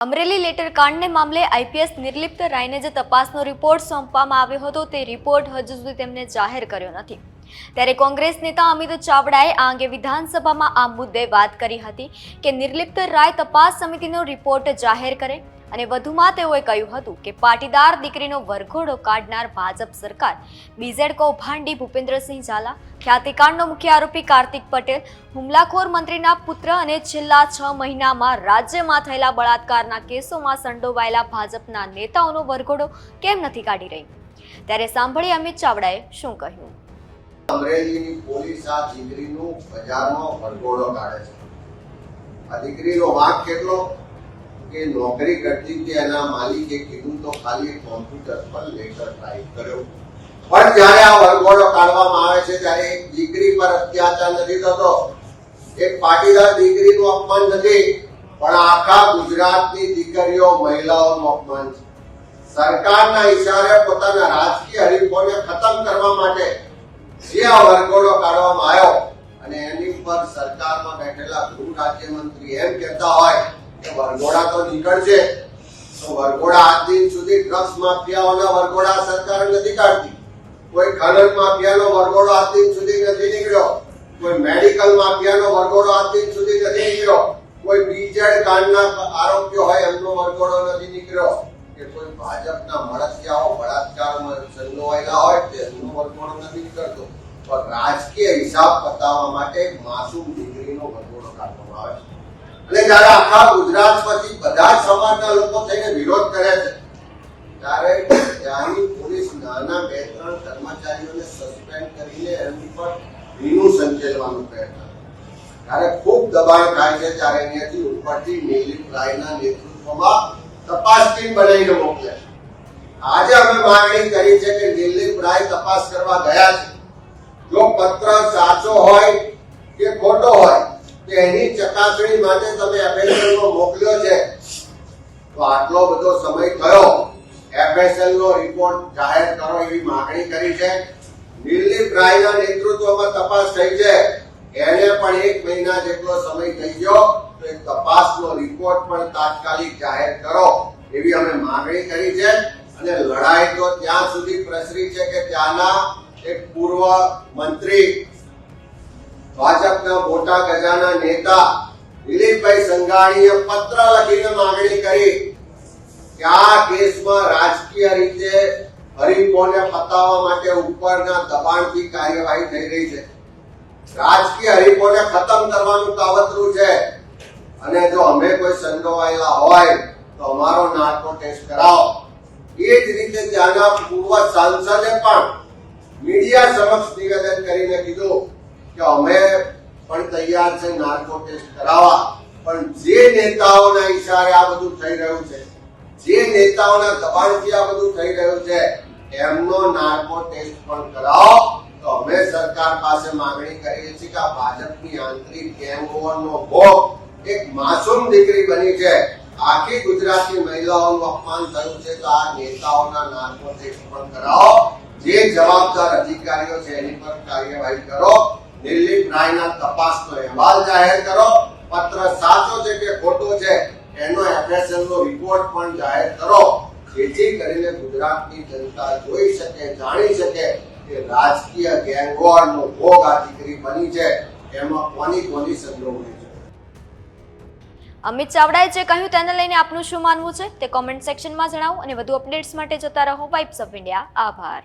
Amreli letter કાંડને મામલે IPS Nirlipt રાયને જે તપાસનો રિપોર્ટ સોંપવામાં આવ્યો હતો તે રિપોર્ટ હજુ સુધી તેમને જાહેર કર્યો નથી. ત્યારે કોંગ્રેસ નેતા અમિત ચાવડાએ આ અંગે વિધાનસભામાં આ મુદ્દે વાત કરી હતી કે નિર્લિપ્ત રાય તપાસ સમિતિનો રિપોર્ટ જાહેર કરે અને વધુમાં તેઓએ કહ્યું હતું કે પાટીદાર દીકરીનો વરઘોડો કાઢનાર ભાજપ સરકાર. બીઝેડ કૌભાંડી ભૂપેન્દ્રસિંહ ઝાલા, ખ્યાતિકાંડનો મુખ્ય આરોપી કાર્તિક પટેલ, હુમલાખોર મંત્રીના પુત્ર અને છેલ્લા છ મહિનામાં રાજ્યમાં થયેલા બળાત્કારના કેસોમાં સંડોવાયેલા ભાજપના નેતાઓનો વરઘોડો કેમ નથી કાઢી રહી? ત્યારે સાંભળી અમિત ચાવડાએ શું કહ્યું? અમરેલીની પોલીસ આ દીકરીનું બજારમાં વરઘોડો કાઢે છે. આ દીકરીનો વાંક કેટલો? કે નોકરી કરતી કે એના માલિકે કીધું તો ખાલી કોમ્પ્યુટર પર લેટર ટાઈપ કર્યો. પણ જ્યારે આ વરઘોડો કાઢવામાં આવે છે, ત્યારે એક દીકરી પર અત્યાચાર નથી થતો. એક પાટીદાર દીકરીનું અપમાન નથી, પણ આખા ગુજરાતની દીકરીઓ મહિલાઓનું અપમાન છે. સરકારના ઈશારે પોતાના રાજકીય હરીફોને ખતમ કરવા માટે જે આ વરઘોડો કાઢવામાં આવ્યો, અને એની ઉપર સરકારમાં બેઠેલા ગૃહ રાજ્યમંત્રી એમ કહેતા હોય વરઘોડા તો નીકળશે. વરઘોડા આજ દિન સુધી ડ્રગ્સ માફિયાઓના વરઘોડા સરકાર નથી કાઢતી. કોઈ ખનન માફિયાનો વરઘોડો આજ દિન સુધી નથી નીકળ્યો. કોઈ મેડિકલ માફિયાનો વરઘોડો આજ દિન સુધી નથી નીકળ્યો. કોઈ બીજેડ કાંડના આરોપીઓ હોય એમનો વરઘોડો નથી નીકળ્યો. કે કોઈ ભાજપના મળતિયાઓ બળાત્કારમાં સંડોવાયેલા હોય તેમનો વરઘોડો નથી નીકળતો. પણ રાજકીય હિસાબ પતાવવા માટે માસૂમ દીકરીનો વરઘોડો કાઢવામાં આવે છે અને જ્યારે આખા ગુજરાતમાંથી બધા સમાજના લોકો થઈને વિરોધ કરે છે. ત્યારે ત્યાંની પોલીસ નાના બે ત્રણ કર્મચારીઓને સસ્પેન્ડ કરીને એમની પર ભીનું સંચેલવાનો પ્રયત્ન ત્યારે ખૂબ દબાણ થાય છે ત્યારે અહીંયાથી ઉપરથી નીલિમ રાયના નેતૃત્વમાં તપાસ ટીમ બનાવીને મોકલે છે. આજે અમે માંગણી કરી છે કે દિલીપ રાય તપાસ કરવા ગયા છે. જો પત્ર સાચો હોય કે ખોટો હોય તો એની ચકાસણી માટે તમે FSL નો મોકલ્યો છે. તો આટલો બધો સમય થયો. FSL નો રિપોર્ટ જાહેર કરો એવી માંગણી કરી છે. દિલીપ રાયના નેતૃત્વમાં તપાસ થઈ છે. એને પણ એક મહિના જેટલો સમય થઈ ગયો. તો એ તપાસનો રિપોર્ટ પણ તાત્કાલિક જાહેર કરો એવી અમે માંગણી કરી છે. અને લડાઈ તો ત્યાં સુધી પ્રસરી છે કે ત્યાંના એક પૂર્વ મંત્રી ભાજપના મોટા ગજાના નેતા દિલીપભાઈ સંઘાણીએ પત્ર લખીને માંગણી કરી કે આ કેસમાં રાજકીય રીતે હરીફોને પતાવવા માટે ઉપરના દબાણથી કાર્યવાહી થઈ રહી છે. રાજકીય હરીફોને ખતમ કરવાનું કાવતરું છે. અને જો અમે કોઈ સંડોવાયેલા હોય તો અમારો નાટકો ટેસ્ટ કરાવો. એ જ રીતે ત્યાંના પૂર્વ સાંસદે પણ મીડિયા સમક્ષ નિવેદન કરીને કીધું કે અમે તૈયાર છે, નાર્કો ટેસ્ટ કરાવવા. પણ જે નેતાઓના ઈશારે આ બધું થઈ રહ્યું છે, જે નેતાઓના દબાણથી આ બધું થઈ રહ્યું છે, એમનો નાર્કો ટેસ્ટ પણ કરાવો. તો અમે સરકાર પાસે માંગણી કરીએ છીએ કે આ ભાજપની આંતરિક ગેંગઓવરનો ભોગ એક માસૂમ દીકરી બની છે. આખી ગુજરાતની મહિલાઓનું અપમાન થયું છે તો આ નેતાઓના નાર્કો ટેસ્ટ પણ કરાવો. જે જવાબદાર અધિકારીઓ છે એની પર કાર્યવાહી કરો. દિલીપ રાયના તપાસનો અહેવાલ જાહેર કરો. પત્ર સાચો છે કે ખોટો છે, એનો એફએસએલ નો રિપોર્ટ પણ જાહેર કરો. જેથી કરીને ગુજરાતની જનતા જોઈ શકે, જાણી શકે કે રાજકીય ગેંગવોરનો ભોગ આ દીકરી બની છે. એમાં કોની કોની સંડોવણી છે? અમિત ચાવડાએ જે કહ્યું તેને લઈને આપનું શું માનવું છે? તે કોમેન્ટ સેક્શનમાં જણાવો અને વધુ અપડેટ્સ માટે જોતા રહો વાઇબ્સ ઓફ ઇન્ડિયા આભાર.